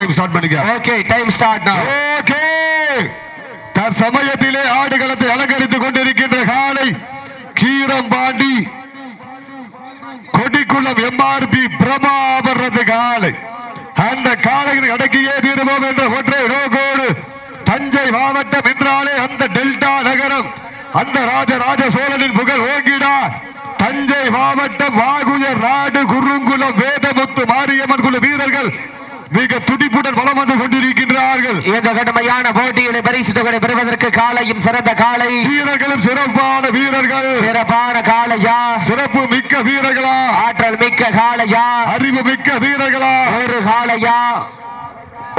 Start பண்ணிக்க. Okay time start okay தற்சமயத்திலே ஆடுகளத்தை அலங்கரித்துக் கொண்டிருக்கின்ற காலை கீரம்பாண்டி கொடிக்குளம் எம்ஆர்பி பிரபாபரது காலை அந்த காலையில் அடக்கியே தீருவோம் என்ற ஒற்றை நோக்கோடு தஞ்சை மாவட்டம் என்றாலே அந்த டெல்டா நகரம். அந்த ராஜராஜ சோழனின் புகழ் ஓங்கிடா. தஞ்சை மாவட்டம் வாகுயர் நாடு குறுங்குளம் வேதமுத்து மாரியம்மன் குழு வீரர்கள் மிக துடிப்புடன் வலம் வந்து கொண்டிருக்கின்றார்கள். இந்த கடுமையான போட்டிகளை பரிசு தொகை பெறுவதற்கு காலையும் சிறந்த காலை. வீரர்களும் சிறப்பான வீரர்கள். சிறப்பான காளையா. சிறப்பு மிக்க வீரர்களா. ஆற்றல் மிக்க காளையா. அறிவு மிக்க வீரர்களா. ஒரு காளையா.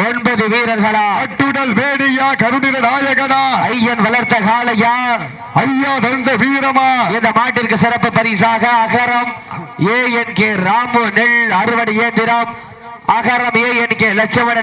ஒன்பது வீரர்களா. அட்டுடல் வேடியா கருணிர நாயகனா. ஐயன் வளர்த்த காளையா. ஐயா தந்த வீரமா. இந்த மாட்டிற்கு சிறப்பு பரிசாக அகரம். ஏஎன் கே ராமு நெல் அறுவடை இயந்திரம். அகரம் ஏஎன்கே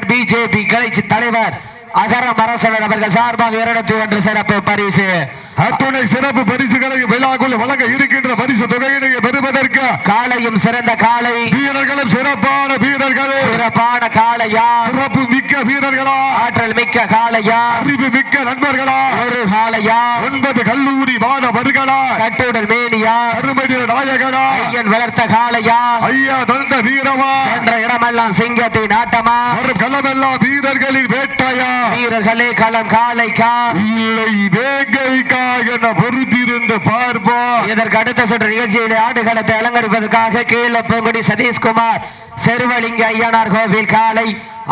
பிஜேபி கலைச்சி தலைவர் அகரம் அரசனர் அவர்கள் சார்பாக இருநூத்தி ஒன்று சிறப்பு பரிசு. அத்துணை சிறப்பு பரிசுகளை விழாக்குள் வழங்க இருக்கின்ற பரிசு தொகையினை பெறுவதற்கு காளையும் சிறந்த காளை வீரர்களும் சிறப்பான வீரர்கள். சிறப்பான காளையா. சிறப்பு மிக்க வீரர்களா. ஆற்றல் மிக்க காளையா. அறிவு மிக்க நண்பர்களா. ஒரு காளையா. ஒன்பது கல்லூரி மாணவர்களா. கட்டுடல் மேனியா. அருமையில நாயகனா. ஐயன் வளர்த்த காளையா. ஐயா தந்த வீரமா. சென்ற இடமெல்லாம் சிங்கத்தின் ஆட்டமா. வரும் களமெல்லாம் வீரர்களின் வேட்டையா. வீரர்களே களம் காளைக்கா இல்லை வேங்கைக்கா என பொறுத்திருந்து பார்ப்போம். இதற்கு அடுத்த சுற்று நிகழ்ச்சியிலே ஆடுகளத்தை அலங்கரிப்பதற்காக கீழே பூங்குடி சதீஷ்குமார் செருவலிங்க ஐயனார் கோவில் காலை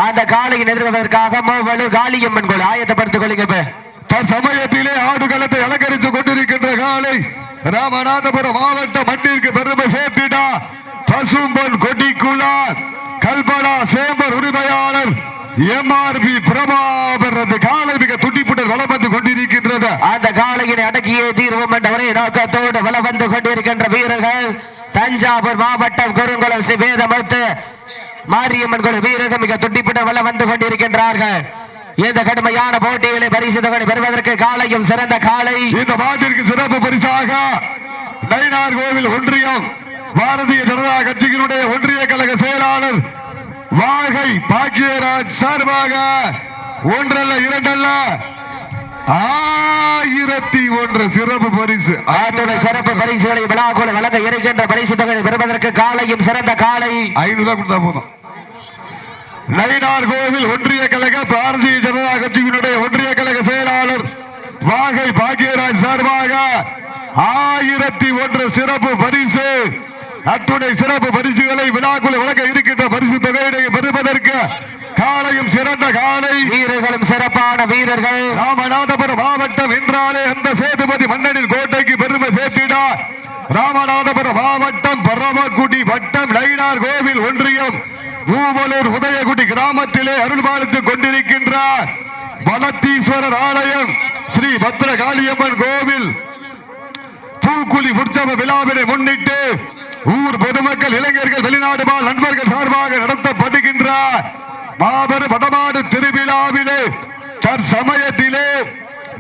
அந்த காலையை எதிர்வதற்காக மூவலு காளியம்மன் கோயில். ஆயத்தப்படுத்திக் கொள்ளுங்க தற்சமயத்திலே ஆடுகளத்தை அலங்கரித்துக் கொண்டிருக்கின்ற காலை ராமநாதபுரம் மாவட்ட மண்ணிற்கு பெருமை சேர்த்திடா. பசும்பொன் கொடிக்குள்ளார் கல்பனா சேம்பர் உரிமையாளர் எம்ஆர்பி பிரபாபரது காலை மிக துடிப்புடன் வளம் வந்து கொண்டிருக்கின்றது. அந்த காலையினை அடக்கியே தீர்வோம் என்ற ஒரே நோக்கத்தோடு வல வந்து கொண்டிருக்கின்ற வீரர்கள். தஞ்சாவூர் மாவட்டம் குறுங்குளம் ஸ்ரீ வேதமுத்து மாரியம்மன் குழு வீரர்கள் மிக துடிப்புடன் வல வந்து கொண்டிருக்கின்றார்கள். இந்த கடுமையான போட்டிகளை பரிசு தொகை பெறுவதற்கு காலையும் சிறந்த காலை. இந்த மாட்டிற்கு சிறப்பு பரிசாக நயினார் கோவில் ஒன்றியம் பாரதிய ஜனதா கட்சியினுடைய ஒன்றிய கழக செயலாளர் வாகை பாக்கியராஜ் சார்பாக ஒன்றல்ல இரண்டல்ல. ஆயிரத்தி ஒன்று சிறப்பு பரிசு. ஆத்துடைய சிறப்பு பரிசுகளை விழாக்குழு வழங்க இருக்கின்ற பரிசு தொகை பெறுவதற்கு காலையும் சிறந்த காலை. ஐநூறு ரூபாய் கொடுத்தா போதும். நயினார் கோவில் ஒன்றிய கழக பாரதிய ஜனதா கட்சியினுடைய ஒன்றிய கழக செயலாளர் வாகை பாக்கியராஜ் சார்பாக ஆயிரத்தி ஒன்று சிறப்பு பரிசு. அத்துணை சிறப்பு பரிசுகளை விழாக்குள் வழங்க இருக்கின்ற பரிசு தொகையினை பெறுவதற்கு காலையும் சிறந்த காலை. வீரர்களும் சிறப்பான வீரர்கள். ராமநாதபுரம் மாவட்டம் என்றாலே அந்த சேதுபதி மன்னனின் கோட்டைக்கு பெருமை சேர்த்தினார். ராமநாதபுரம் மாவட்டம் பரமக்குடி வட்டம் நயினார் கோவில் ஒன்றியம் மூவலூர் உதயகுடி கிராமத்திலே அருள்பாலித்துக் கொண்டிருக்கின்றார். பலத்தீஸ்வரர் ஆலயம் ஸ்ரீ பத்ர காளியம்மன் கோவில். பூக்குழி உற்சவ விழாவினை முன்னிட்டு ஊர் பொதுமக்கள் இளைஞர்கள் வெளிநாடு வாழ் நண்பர்கள் சார்பாக நடத்தப்படுகின்றார். மாபெரும் வடமாடு திருவிழாவிலே தற்சமயத்திலே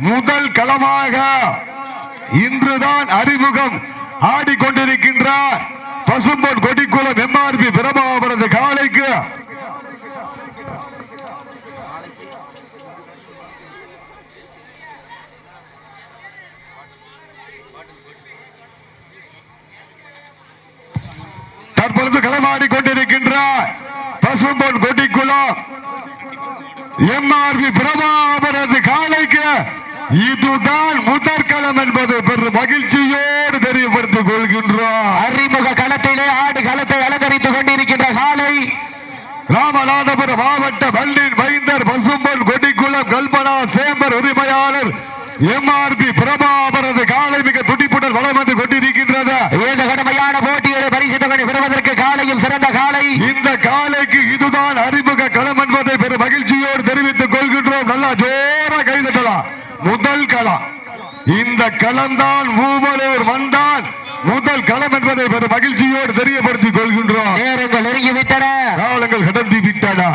முதல் களமாக இன்றுதான் அறிமுகம் ஆடிக்கொண்டிருக்கின்றார் பசும்பொன் கொடிக்குளம் எம்ஆர்பி பிரபாவரது காலைக்கு. தற்பொழுது களமாடி கொண்டிருக்கின்றார் பசும்பொன் கொடிக்குளம் எம்ஆர்பி பிரபாகரது காலைக்கு இதுதான் முதற்களம் என்பதை பெரும் மகிழ்ச்சியோடு தெரியப்படுத்திக் கொள்கின்றோம். அறிமுக களத்திலே ஆடு களத்தை அலங்கரித்துக் கொண்டிருக்கின்ற காலை. ராமநாதபுரம் மாவட்ட மண்ணின் மைந்தர் பசும்பொன் கொடிக்குளம் கல்பனா சேம்பர் உரிமையாளர் எம்ஆர்பி பிரபாகரது காலை மிக துடிப்புடன் வளம் வந்து கொண்டிருக்கின்றது. இந்த கடுமையான போட்டிகளை பரிசு தொகை பெறுவதற்கு காலையும் சிறந்த காலை. இந்த காலைக்கு இதுதான் அறிமுக களம் என்பதை பெரும் மகிழ்ச்சியோடு தெரிவித்துக் கொள்கின்றோம். நல்லா ஜோரா கைதட்டலாம் முதல் களம். இந்த களம்தான் மூவலூர் வந்தான் முதல் களம் என்பதை பெரும் மகிழ்ச்சியோடு தெரியப்படுத்திக் கொள்கின்றோம். நேரங்கள் நெருங்கிவிட்டன. காவலங்கள் கடந்து விட்டடா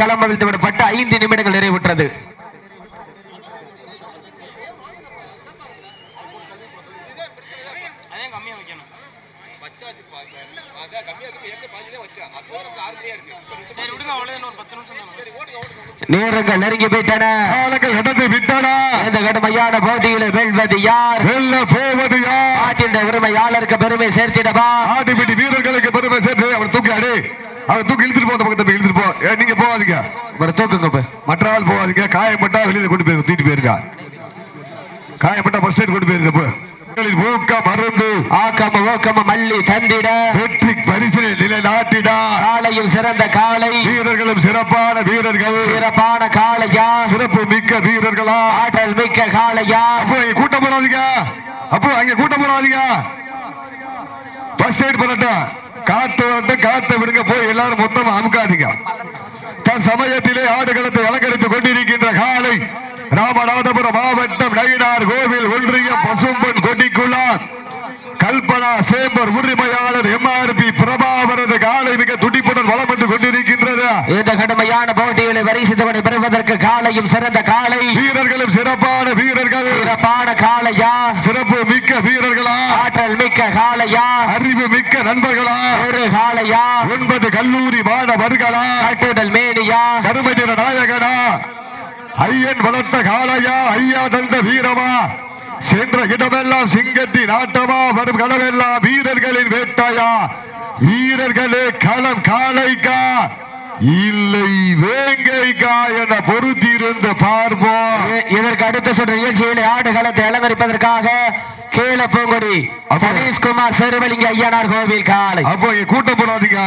களம் அவிழ்த்து விடப்பட்டு ஐந்து நிமிடங்கள் நிறைவுற்றது. நேரங்கள் நெருங்கி போயிட்டன. இந்த கடுமையான போட்டியில வெல்வது யார்? வெல்ல போவது யார்? நாட்டின் உரிமையாளருக்கு பெருமை சேர்த்திடவா? ஆட்டுப்பிடி வீரர்களுக்கு பெருமை சேர்த்து அவர் தூக்கி அவர் தூக்கி இழுத்துட்டு போ அந்த பக்கத்தை போய் இழுத்துட்டு போ. நீங்க போகாதீங்க. ஒரு தூக்குங்க இப்ப. மற்ற ஆள் போகாதீங்க. காயப்பட்டா வெளியில கொண்டு போயிருங்க தூக்கிட்டு போயிருக்கா காயப்பட்டா ஃபர்ஸ்ட் எய்ட் கொண்டு போயிருங்க போ. உங்களின் ஊக்க மருந்து ஆக்கம ஓக்கம மல்லி தந்திட. வெற்றி பரிசினை நிலைநாட்டிடா. காலையில் சிறந்த காலை. வீரர்களும் சிறப்பான வீரர்கள். சிறப்பான காளையா. சிறப்பு மிக்க வீரர்களா. ஆற்றல் மிக்க காளையா. அப்போ கூட்டம் போடாதீங்க. அப்போ அங்க கூட்டம் போடாதீங்க. ஃபர்ஸ்ட் எய்ட் பண்ணட்டும் காத்து வந்து காத்து விடுங்க போய் எல்லாரும் மொத்தம் அமுக்காதீங்க. தன் சமயத்திலே ஆடுகளத்தை அலங்கரித்துக் கொண்டிருக்கின்ற காலை ராமநாதபுரம் மாவட்டம் நயினார் கோவில் ஒன்றியம் பசும்பன் கொடிக்குள்ளார் கல்பனா சேம்பர் உரிமையாளர் எம்ஆர்பி பிரபாவரது காலை மிக துடிப்புடன் வளம் வந்து கொண்டிருக்கின்றது. இந்த கடுமையான போட்டிகளை வரிசித்தவனை பெறுவதற்கு காலையும் சிறந்த காலை. வீரர்களும் சிறப்பான வீரர்கள். சிறப்பான காளையா சிறப்பு மிக்க வீரர்களா? ஆற்றல் மிக்க காளையா அறிவு மிக்க நண்பர்களா? ஒரு காளையா ஒன்பது கல்லூரி மாணவர்களா? கட்டுடல் மேனியா? கருமதிர நாயகனா? ஐயன் வளர்த்த காளையா ஐயா தந்த வீரமா? சென்ற இடமெல்லாம் சிங்கத்தின் ஆட்டமா வரும் களமெல்லாம் வீரர்களின் வேட்டாயா? வீரர்களே களம் காளைக்கா? இல்லை வேங்கைக்கா என பொருத்தியிருந்து பார்ப்போம். இ- இதற்கு அடுத்த சுற்று நிகழ்ச்சியில் ஆடுகளத்தை அலங்கரிப்பதற்காக கீழப்பூங்குடி சதீஷ்குமார் செருவலிங்க ஐயனார் கோவில் காலை அப்போ இங்க கூட்டம் போடாதீங்க.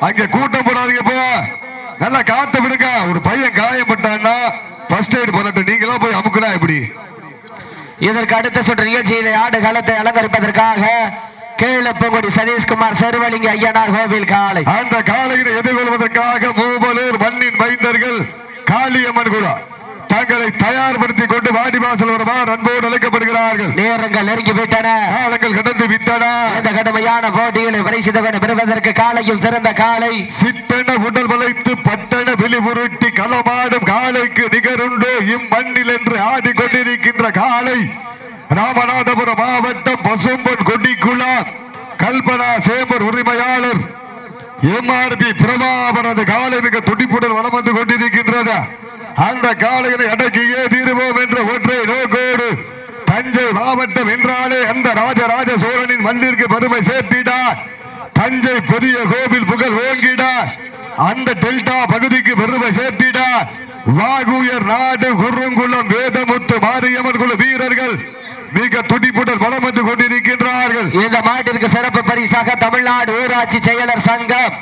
அங்க கூட்டம் போடாதீங்க போ. நல்லா காத்த விடுங்க. ஒரு பையன் காயப்பட்டான்னா ஃபர்ஸ்ட் எய்ட் பண்ணட்டும் நீங்களா போய் அமுக்குனா எப்படி? இதற்கு அடுத்த சுற்று நிகழ்ச்சியில் ஆடுகளத்தை அலங்கரிப்பதற்காக கீழப்பூங்குடி சதீஷ்குமார் சர்வலிங்க ஐயனார் கோவில் காலை அந்த காலையினை எதிர்கொள்வதற்காக மூவலூர் மண்ணின் மைந்தர்கள் காளியம்மன் குழா. தங்களை தயார்படுத்திக் கொண்டு வாடிவாசல் வருமாறு அன்போடு அழைக்கப்படுகிறார்கள். நேரங்கள் நெருங்கி விட்டன. காலங்கள் கடந்து விட்டன. இந்த கடுமையான போட்டிகளை வரிசித்தவனை பெறுவதற்கு காலையும் சிறந்த காலை. சிட்டென உடல் வளைத்து பட்டென வெளிபுருட்டி களமாடும் காளைக்கு நிகருண்டோ இம்மண்ணில் என்று ஆடிக்கொண்டிருக்கின்ற காளை ராமநாதபுரம் மாவட்டம் பசும்பொன் கொடிக்குழா கல்பனா சேம்பர் உரிமையாளர் எம்ஆர்பி பிரபாவரது காலை மிக துடிப்புடன் வலம் வந்து கொண்டிருக்கின்றது. அந்த காலையினை அடக்கியே தீருவோம் என்ற ஒற்றை நோக்கோடு தஞ்சை மாவட்டம் என்றாலே அந்த ராஜராஜ சோழனின் மண்ணிற்கு பெருமை சேர்த்திடார் தஞ்சை பெரிய கோவில் புகழ் ஓங்கிடார் அந்த டெல்டா பகுதிக்கு பெருமை சேர்த்திடார் வாகுயர் நாடு குருங்குளம் வேதமுத்து மாரியம்மன் குழு வீரர்கள் மிக துடிப்புடன் வலம் வந்து கொண்டிருக்கின்றார்கள். இந்த மாட்டிற்கு சிறப்பு பரிசாக தமிழ்நாடு ஊராட்சி செயலர் சங்கம்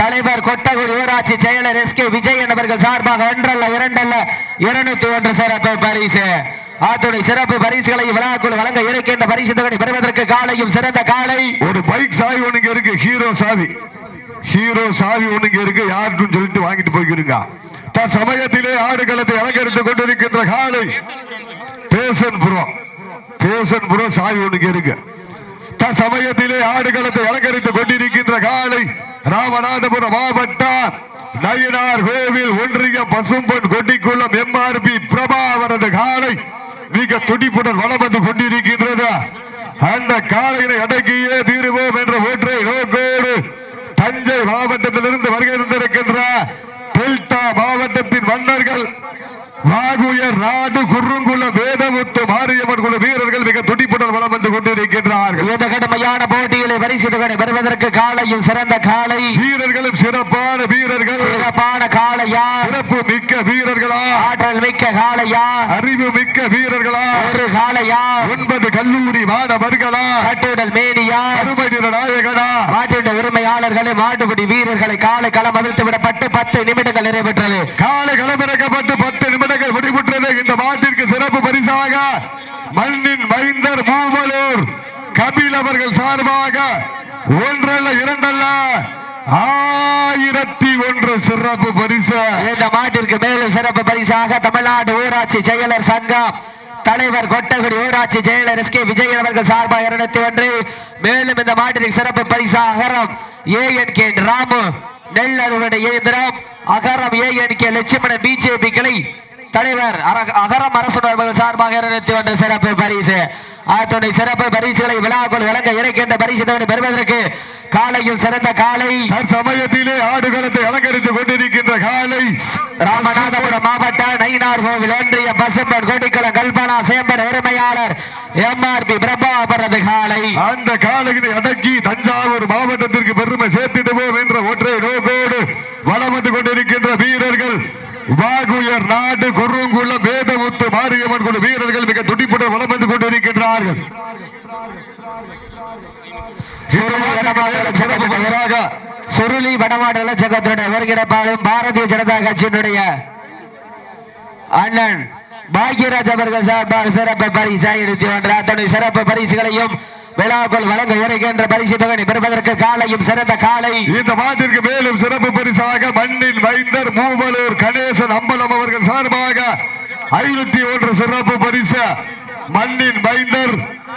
தலைவர் கொட்டகுடி ஊராட்சி செயலர் எஸ் கே விஜயன் அவர்கள் சார்பாக ஒன்றல்ல இரண்டல்ல இருநூத்தி ஒன்று சிறப்பு பரிசு. ஆத்துடைய சிறப்பு பரிசுகளை விழாக்குழு வழங்க இருக்கின்ற பரிசு தொகை பெறுவதற்கு காலையும் சிறந்த காலை. ஒரு பைக் சாவி ஒண்ணுங்க இருக்கு ஹீரோ சாவி. ஹீரோ சாவி ஒண்ணுங்க இருக்கு யாருக்கும் சொல்லிட்டு வாங்கிட்டு போய்க்கிறீங்க தன் சமயத்திலே ஆடுகளத்தை அலங்கரித்துக் கொண்டிருக்கின்ற காலை. பேசன் புறம் பேசன் புறம் சாவி ஒண்ணுங்க இருக்கு. தன் சமயத்திலே ஆடுகளத்தை அலங்கரித்துக் கொண்டிருக்கின்ற காலை. ராமநாதபுரம் மாவட்டம் நயினார் கோவில் ஒன்றிய பசும்பொன் கொட்டிக்குளம் எம்ஆர்பி பிரபா அவரது காலை மிக துடிப்புடன் வளம் வந்து கொண்டிருக்கின்றது. அந்த காலையினை அடக்கியே தீருவோம் என்ற ஒற்றை நோக்கோடு தஞ்சை மாவட்டத்திலிருந்து வருகை இருந்திருக்கின்ற டெல்டா மாவட்டத்தின் மன்னர்கள் வாகுயர் நாடு குறுங்குள்ள வேதமுத்து மாரியம்மன் குழு வீரர்கள் மிக துடிப்புடன் வலம் வந்து கொண்டிருக்கின்றார்கள். இந்த கடுமையான போட்டிகளை பரிசு தொகை பெறுவதற்கு காலையும் சிறந்த காலை. வீரர்களும் சிறப்பான வீரர்கள். சிறப்பான காளையா சிறப்பு மிக்க வீரர்களா? ஆற்றல் மிக்க காளையா அறிவு மிக்க வீரர்களா? ஒரு காளையா ஒன்பது கல்லூரி மாணவர்களா? கட்டுடல் மேனியா? அருமை நாயகனா? மாட்டின் உரிமையாளர்களை மாட்டுக்குடி வீரர்களை காலை களம் அவிழ்த்து விடப்பட்டு பத்து நிமிடங்கள் நிறைவேற்றது. காலை களமிறக்கப்பட்டு பத்து நிமிடங்கள் முடிவுற்றது. இந்த மாட்டிற்கு சிறப்பு பரிசாக மண்ணின் மைந்தர் மூவலூர். கபில் அவர்கள் சார்பாக ஒன்றல்ல இரண்டல்ல. ஆயிரத்தி ஒன்று சிறப்பு பரிசு. இந்த மாட்டிற்கு மேலும் சிறப்பு பரிசாக தமிழ்நாடு ஊராட்சி செயலர் சங்கம் தலைவர் கொட்டகுடி ஊராட்சி செயலர் எஸ் கே விஜயன் அவர்கள் சார்பாக இருநூத்தி ஒன்று. மேலும் இந்த மாட்டிற்கு சிறப்பு பரிசாக ஏ என் கே ராமு நெல் அறுவடை இயந்திரம் அகரம் ஏஎன்கே லட்சுமணன் பிஜேபி கிளை தலைவர் அகரம் அரசுணர்வுகள் சார்பாக இருநூத்தி ஒன்று சிறப்பு பரிசு. அத்துணை சிறப்பு பரிசுகளை விழாக்குள் வழங்க இருக்கின்ற பரிசு தொகை பெறுவதற்கு காலையில் சிறந்த காலை தற்சமயத்திலே ஆடுகளத்தை அலங்கரித்துக் கொண்டிருக்கின்ற காலை ராமநாதபுரம் மாவட்ட நயினார் கோவில் ஒன்றிய பசும்பன் கோடிக்குளம் கல்பனா சேம்பன் உரிமையாளர் எம்ஆர்பி பிரபாபரது காலை. அந்த காலையினை அடக்கி தஞ்சாவூர் மாவட்டத்திற்கு பெருமை சேர்த்திடுவோம் என்ற ஒற்றை நோக்கோடு வந்து கொண்டிருக்கின்ற வீரர்கள். வாகுயர் நாடு குறுங்குளம் வேதமுத்து மாரியம்மன் குழு வீரர்கள் மிக துடிப்புடன் வலம் வந்து கொண்டிருக்கின்றார்கள். சிறப்பு பலராக சுருளி வடமாடு இலச்சகத்துடைய ஒருங்கிணைப்பாளரும் பாரதிய ஜனதா கட்சியினுடைய அண்ணன் பாக்யராஜ் அவர்கள் சார்பாக சிறப்பு பரிசை எடுத்து ஒன்று அத்தனை சிறப்பு பரிசுகளையும் விழாக்குள் வழங்க இருக்கின்ற பரிசு தொகை பெறுவதற்கு காலையும் சிறந்த காலை. இந்த மாட்டிற்கு மேலும் சிறப்பு பரிசாக மண்ணின் வைந்தர் மூவலூர் கணேசன் அம்பலம் அவர்கள் சார்பாக ஐநூத்தி ஒன்று சிறப்பு பரிசு. மண்ணின் பைந்தர்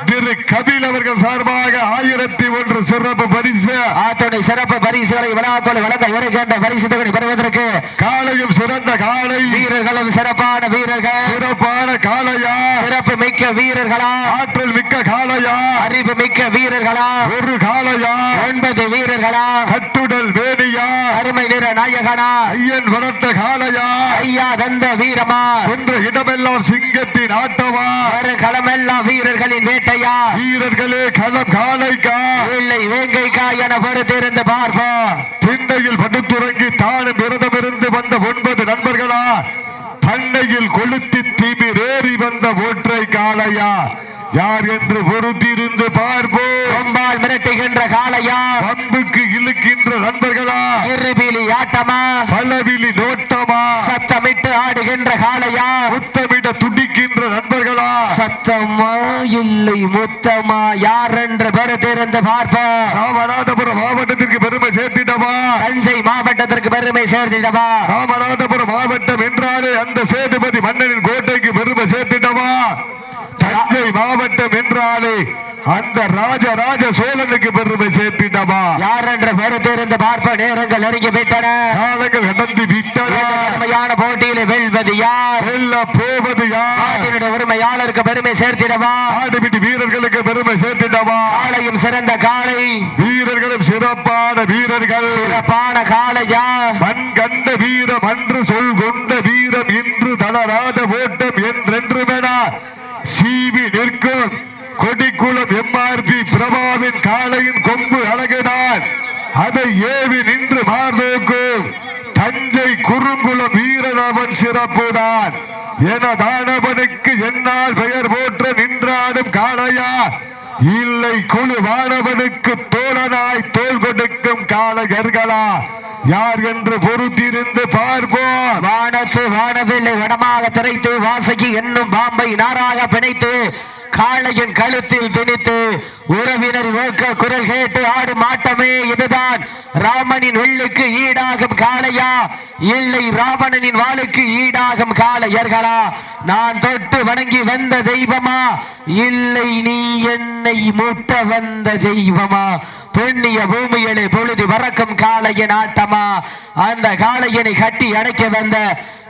திரு கபில் அவர்கள் சார்பாக ஆயிரத்தி ஒன்று சிறப்பு பரிசு. அத்துணை சிறப்பு பரிசுகளை விழாக்குள் வழங்க இருக்கின்ற பரிசு தொகை பெறுவதற்கு காலையும் சிறந்த காலை. வீரர்களும் சிறப்பான வீரர்கள். சிறப்பான காளையா சிறப்பு மிக்க வீரர்களா? ஆற்றல் மிக்க காளையா அறிவு மிக்க வீரர்களா? ஒரு காளையா ஒன்பது வீரர்களா? கட்டுடல் வேணியா? அருமை நிற நாயகனா? ஐயன் வளர்த்த காளையா ஐயா தந்த வீரமா? சென்ற இடமெல்லாம் சிங்கத்தின் ஆட்டமா? களமெல்லாம் வீரர்களின் வேட்டையா வீரர்களே களம் காளைக்கா இல்லை வேங்கைக்கா என பொறுத்திருந்து பார்ப்போம். திண்ணையில் படுத்துறங்கி தானும் விரதமிருந்து வந்த ஒன்பது நண்பர்களா? பண்ணையில் கொளுத்தி திமிரேறி வந்த ஒற்றை காளையா? யார் என்று பொறுத்திருந்து பார்ப்போம். கொம்பால் மிரட்டுகின்ற காளையா? பம்புக்கு இழுக்கின்ற நண்பர்களா? இருபிலி ஆட்டமா? பலவிழி நோட்டமா? சத்தமிட்டு ஆடுகின்ற காளையா? முத்தமிட துடிக்கின்ற நண்பர்களா? சத்தமா? இல்லை முத்தமா? யார் என்று பொறுத்திருந்து பார்ப்போம். ராமநாதபுரம் மாவட்டத்திற்கு பெருமை சேர்த்திடவா? தஞ்சை மாவட்டத்திற்கு பெருமை சேர்த்திடவா? ராமநாதபுரம் மாவட்டம் என்றாலே அந்த சேதுபதி மன்னனின் கோட்டைக்கு பெருமை சேர்த்திடவா? தஞ்சை மாவட்டம் என்றாலே அந்த ராஜராஜ சோழனுக்கு பெருமை சேர்த்திடவா யார் என்று பொறுத்திருந்து பார்ப்ப நேரங்கள் நெருங்கி விட்டன. காலங்கள் கடந்து விட்டன. கடுமையான போட்டியில வெல்வது யார்? வெல்ல போவது யார்? உரிமையாளருக்கு பெருமை சேர்த்திடவா? ஆடுபிடி வீரர்களுக்கு பெருமை சேர்த்திடவா? காலையும் சிறந்த காலை வீரர்களும் சிறப்பான வீரர்கள். சிறப்பான காளையா மண் கண்ட வீரம் அன்று சொல் கொண்ட வீரம் இன்று தளராத ஓட்டம் என்றென்றுமென? சீவி நிற்கும். கொடிக்குளம் எம்ஆர்பி பிரபாவின் காளையின் கொம்பு அழகுதான் அதை ஏவி நின்று மார்நோக்கும் தஞ்சை குறுங்குளம் வீரராமன் சிறப்புதான். என தானவனுக்கு என்னால் பெயர் போற்ற நின்றாடும் காளையா. இல்லை குழு வானவனுக்கு தோழனாய் தோல் கொடுக்கும் காளையர்களா. யார் என்று பொறுத்திருந்து பார்ப்போம். வானத்து வானவில்லை வடமாக திரைத்து வாசகி என்னும் பாம்பை நாராக பிணைத்து காளையின் கழுத்தில் திணித்து உறவினர் நோக்க குரல் கேட்டு ஆடு மாட்டமே இதுதான். ராமனின் வெள்ளுக்கு ஈடாகும் காளையா? இல்லை ராவணனின் வாளுக்கு ஈடாகும் காளையர்களா? நான் தொட்டு வணங்கி வந்த தெய்வமா? இல்லை நீ என்னை முட்ட வந்த தெய்வமா? புண்ணிய பூமியிலே பொழுது வரக்கும் காளையின் ஆட்டமா? அந்த காளையனை கட்டி அடைக்க வந்த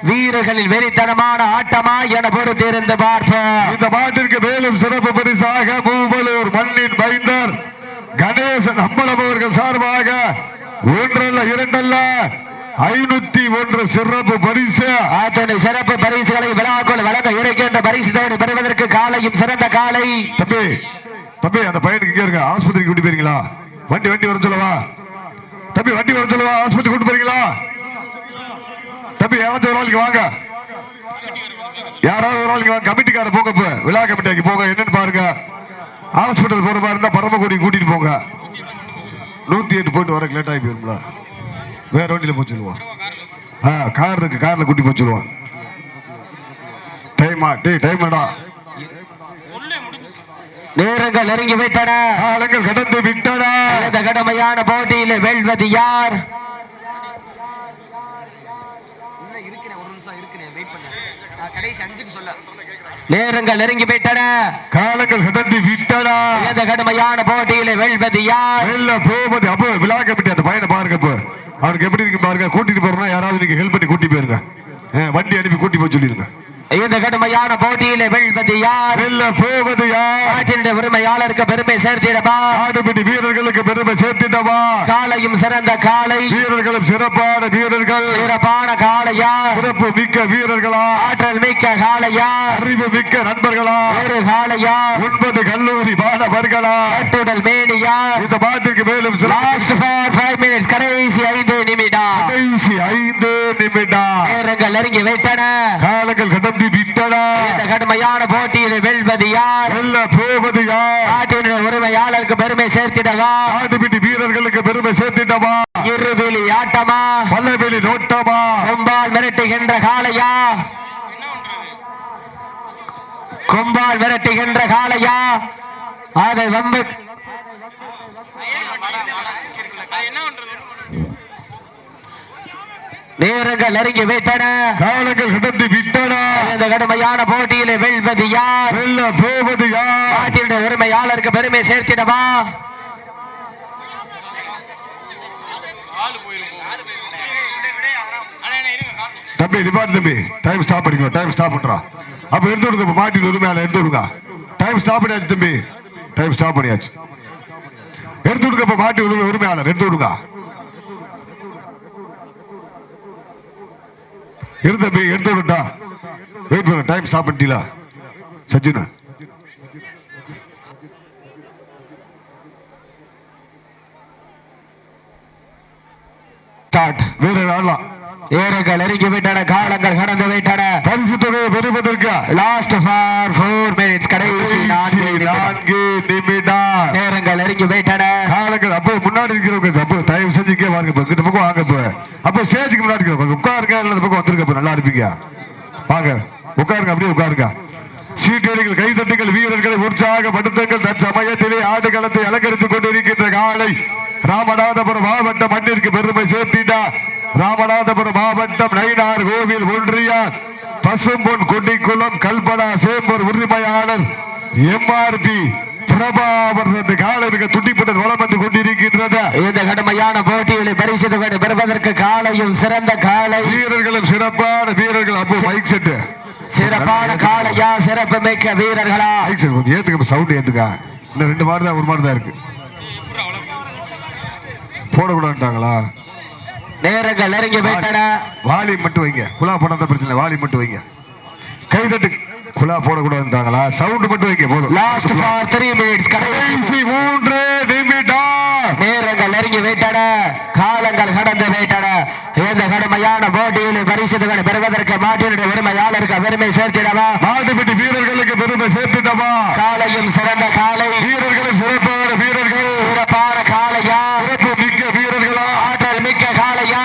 வீரர்களின் வெறித்தனமான ஆட்டமா என பொறுத்திருந்து பார்ப்போம். இந்த மாட்டிற்கு மேலும் சிறப்பு பரிசாக மூவலூர் மண்ணின் மைந்தர் கணேசன் அம்பலம் அவர்கள் சார்பாக ஒன்றல்ல இரண்டல்ல ஐநூத்தி ஒன்று சிறப்பு பரிசு. அத்தனை சிறப்பு பரிசுகளை விழாக்குள் வழங்க இருக்கின்ற பரிசு தோடு பெறுவதற்கு காலையும் சிறந்த காலை தம்பி தம்பி அந்த பையனுக்கு இங்க இருங்க. ஆஸ்பத்திரிக்கு கூட்டி போறீங்களா வண்டி வண்டி வர சொல்லவா? தம்பி வண்டி வர சொல்லவா? ஆஸ்பத்திரி கூட்டு போறீங்களா? தம்பி ஏமாத்த ஒரு நாளைக்கு வாங்க. யாராவது ஒரு நாளைக்கு வாங்க. கமிட்டிக்கார போங்க இப்ப. விழா கமிட்டிக்கு போங்க. என்னன்னு பாருங்க. ஹாஸ்பிட்டல் போற மாதிரி இருந்தா பரமக்குடி கூட்டிட்டு போங்க. நூத்தி எட்டு போயிட்டு வர லேட் ஆகி போயிருங்களா வேற வண்டியில போய் சொல்லுவான் ஆ கார் இருக்கு. கார்ல கூட்டி போய் சொல்லுவான் டைமா டேய் டைமாடா நேரங்கள் நெருங்கி விட்டன. காலங்கள் கடந்து விட்டன. இந்த கடுமையான போட்டியில் வெல்வது யார்? நேரங்கள் நெருங்கி விட்டன. காலங்கள் கடந்து விட்டன. இந்த கடுமையான போட்டியில் வெல்வது யார்? வெல்ல போவது அப்போ விழா கமிட்டி அந்த பையனை பாருங்க இப்போ. அவனுக்கு எப்படி இருக்கு பாருங்க. கூட்டிட்டு போறோம்னா யாராவது நீங்க ஹெல்ப் பண்ணி கூட்டி போயிருங்க. ஆ, வண்டி அனுப்பி கூட்டி போய் சொல்லிருங்க. இந்த கடுமையான போட்டியிலே வெல்வது யார்? வெல்ல போவது யார்? நாட்டினுடைய உரிமையாளருக்கு பெருமை சேர்த்திடவா? ஆடுபிடி வீரர்களுக்கு பெருமை சேர்த்திடவா? காலையும் சிறந்த காலை. வீரர்களும் சிறப்பான வீரர்கள். சிறப்பான காளையா? சிறப்பு மிக்க வீரர்களா? ஆற்றல் மிக்க காளையா? அறிவு மிக்க நண்பர்களா? ஒரு காளையா? ஒன்பது கல்லூரி மாணவர்களா? கட்டுடல் மேனியா? இந்த மாட்டிற்கு மேலும் லாஸ்ட் ஃபார் ஃபைவ் மினிட்ஸ் கடைசி ஐந்து நிமிடம். கடைசி ஐந்து நிமிடம். நேரங்கள் நெருங்கி வைத்தன காலங்கள் கடந்து விட்டன இந்த கடுமையான போட்டியில் வெல்வது யார்? வெல்ல போவது யார்? நாட்டினுடைய உரிமையாளருக்கு பெருமை சேர்த்திடவா? ஆடுபிடி வீரர்களுக்கு பெருமை சேர்த்திட்டவா இருவிழி ஆட்டமா? பல்லவெளி நோட்டமா? கொம்பால் மிரட்டுகின்ற காளையா? கொம்பால் மிரட்டுகின்ற காளையா? அதை வம்பு நேரங்கள் நெருங்கி வைத்தன காலங்கள் கடந்து விட்டன. இந்த கடுமையான போட்டியிலே வெல்வது யார்? வெல்ல போவது யார்? நாட்டினுடைய உரிமையாளருக்கு பெருமை சேர்த்திடவா? தம்பி நிப்பாட்டு தம்பி. டைம் ஸ்டாப் பண்ணிக்கோ டைம் ஸ்டாப் பண்றா அப்ப எடுத்து விடுங்க மாட்டின் உரிமையால எடுத்து விடுங்க டைம் ஸ்டாப் பண்ணியாச்சு தம்பி. டைம் ஸ்டாப் பண்ணியாச்சு. எடுத்து விடுங்க இப்ப மாட்டி உரிமை உரிமையாளர் எடுத்து விடுங்க இருந்த தம்பி எடுத்து விட்டா. வெயிட் பண்ண டைம் ஸ்டாப் பண்ணிட்டீங்களா? சஜினா. ஸ்டார்ட் வேற ஆடலாம் நேரங்கள் நெருங்கி விட்டன காலங்கள் கடந்து விட்டன. பரிசு தொகையை பெறுவதற்கு லாஸ்ட் ஃபார் ஃபோர் மினிட்ஸ் கடைசி நான்கு. நான்கு நிமிடம். நேரங்கள் நெருங்கி விட்டன. காலங்கள் அப்போ முன்னாடி இருக்கிறவங்க அப்போ தயவு செஞ்சு இங்கே வாங்க இப்போ இந்த பக்கம் வாங்க இப்போ. அப்போ ஸ்டேஜுக்கு முன்னாடி இருக்கிறவங்க உட்காருங்க இல்லை பக்கம் வந்துருங்க இப்போ நல்லா இருப்பீங்க. வாங்க உட்காருங்க அப்படியே உட்காருங்க. சீட்டடிகள் கைதட்டுகள் வீரர்களை உற்சாகப்படுத்துங்கள். தற்சமயத்திலே ஆடுகளத்தை அலங்கரித்துக் கொண்டிருக்கின்ற காலை ராமநாதபுரம் மாவட்ட மண்ணிற்கு பெருமை சேர்த்திட்டா. ராமநாதபுரம் மாவட்டம் நயினார் கோவில் ஒன்றியார் பசும்பொன் கொட்டிக்குளம் கல்பனா சேம்பூர் உரிமையாளர் எம்ஆர்பி பிரபாவரது காலை மிக துண்டிப்புடன் வளம் வந்து கொண்டிருக்கின்றது. இந்த கடுமையான போட்டிகளை பரிசு தொகை பெறுவதற்கு காலையும் சிறந்த காலை. வீரர்களும் சிறப்பான வீரர்கள். அப்போ மைக் செட்டு சிறப்பான காளையா சிறப்பு மிக்க வீரர்களா? ஏத்துக்க சவுண்ட் ஏத்துக்கா. இன்னும் ரெண்டு மாடு தான் ஒரு மாடு தான் இருக்கு. போடக்கூடாதுட்டாங்களா நேரங்கள் நெருங்கி விட்டன வாலி மட்டும் வைங்க. குழா போடாத பிரச்சனை வாலி மட்டும் வைங்க. கைதட்டு குழா போடக்கூடாதுட்டாங்களா சவுண்ட் மட்டும் வைங்க போதும். லாஸ்ட் ஃபார் த்ரீ மினிட்ஸ் கடைசி மூன்று நிமிடம். நேரங்கள் நெருங்கி விட்டன காலங்கள் கடந்து விட்டன இந்த கடுமையான போட்டியில் பரிசு தொகை பெறுவதற்கு மாட்டினுடைய உரிமையாளருக்கு பெருமை சேர்த்திடவா? மாட்டுப்பட்டி வீரர்களுக்கு பெருமை சேர்த்துட்டமா காலையும் சிறந்த காலை. வீரர்களும் சிறப்பான வீரர்கள். சிறப்பான மிக்க வீரர்களா ஆற்றல் மிக்க காளையா?